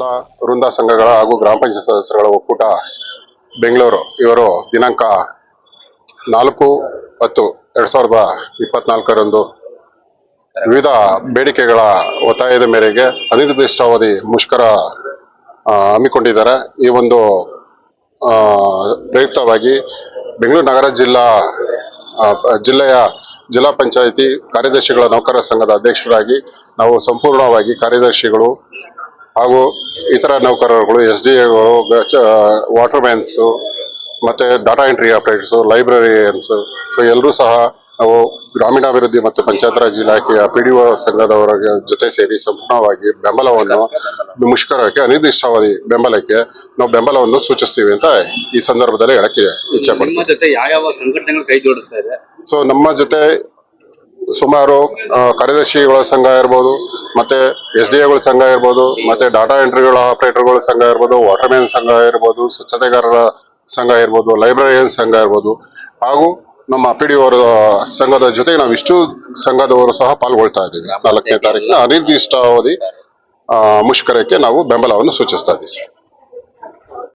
ಎಲ್ಲ ವೃಂದ ಸಂಘಗಳ ಹಾಗೂ ಗ್ರಾಮ ಪಂಚಾಯತ್ ಸದಸ್ಯರುಗಳ ಒಕ್ಕೂಟ ಬೆಂಗಳೂರು. ಇವರು ದಿನಾಂಕ ನಾಲ್ಕು ಹತ್ತು ಎರಡ್ ಸಾವಿರದ ಇಪ್ಪತ್ನಾಲ್ಕರಂದು ವಿವಿಧ ಬೇಡಿಕೆಗಳ ಒತ್ತಾಯದ ಮೇರೆಗೆ ಅನಿರ್ದಿಷ್ಟಾವಧಿ ಮುಷ್ಕರ ಹಮ್ಮಿಕೊಂಡಿದ್ದಾರೆ. ಈ ಒಂದು ಪ್ರಯುಕ್ತವಾಗಿ ಬೆಂಗಳೂರು ನಗರ ಜಿಲ್ಲಾ ಜಿಲ್ಲೆಯ ಜಿಲ್ಲಾ ಪಂಚಾಯಿತಿ ಕಾರ್ಯದರ್ಶಿಗಳ ನೌಕರರ ಸಂಘದ ಅಧ್ಯಕ್ಷರಾಗಿ ನಾವು ಸಂಪೂರ್ಣವಾಗಿ ಕಾರ್ಯದರ್ಶಿಗಳು ಹಾಗೂ ಇತರ ನೌಕರರುಗಳು ಎಸ್ ಡಿ ಎಗಳು ವಾಟರ್ ಮ್ಯಾನ್ಸು ಮತ್ತು data entry operators librarians so ಎಲ್ಲರೂ ಸಹ ನಾವು ಗ್ರಾಮೀಣಾಭಿವೃದ್ಧಿ ಮತ್ತು ಪಂಚಾಯತ್ ರಾಜ್ ಇಲಾಖೆಯ ಪಿ ಡಿ ಒ ಸಂಘದವರ ಜೊತೆ ಸೇರಿ ಸಂಪೂರ್ಣವಾಗಿ ಬೆಂಬಲವನ್ನು ಮುಷ್ಕರಕ್ಕೆ ಅನಿರ್ದಿಷ್ಟಾವಧಿ ಬೆಂಬಲಕ್ಕೆ ನಾವು ಬೆಂಬಲವನ್ನು ಸೂಚಿಸ್ತೀವಿ ಅಂತ ಈ ಸಂದರ್ಭದಲ್ಲಿ ಹೇಳಕ್ಕೆ ಇಚ್ಛೆ ಪಡ್ತೀವಿ ಜೊತೆ ಯಾವ ಯಾವ ಸಂಘಟನೆಗಳು ಕೈ ಜೋಡಿಸ್ತಾ ಇದೆ? ಸೊ ನಮ್ಮ ಜೊತೆ ಸುಮಾರು ಕಾರ್ಯದರ್ಶಿಗಳ ಸಂಘ ಇರ್ಬೋದು ಮತ್ತೆ ಎಸ್ ಡಿ ಎಗಳ ಸಂಘ ಇರ್ಬೋದು, ಮತ್ತೆ ಡಾಟಾ ಎಂಟ್ರಿಗಳ ಆಪರೇಟರ್ಗಳ ಸಂಘ ಇರ್ಬೋದು ವಾಟರ್ ಮ್ಯಾನ್ ಸಂಘ ಇರ್ಬೋದು, ಸ್ವಚ್ಛತೆಗಾರರ ಸಂಘ ಇರ್ಬೋದು ಲೈಬ್ರರಿಯನ್ ಸಂಘ ಇರ್ಬೋದು. ಹಾಗೂ ನಮ್ಮ ಪಿ ಡಿ ಅವರ ಸಂಘದ ಜೊತೆಗೆ ನಾವು ಇಷ್ಟು ಸಂಘದವರು ಸಹ ಪಾಲ್ಗೊಳ್ತಾ ಇದ್ದೀವಿ. ನಾಲ್ಕನೇ ತಾರೀಕಿನ ಅನಿರ್ದಿಷ್ಟಾವಧಿ ಮುಷ್ಕರಕ್ಕೆ ನಾವು ಬೆಂಬಲವನ್ನು ಸೂಚಿಸ್ತಾ ಇದ್ದೀವಿ.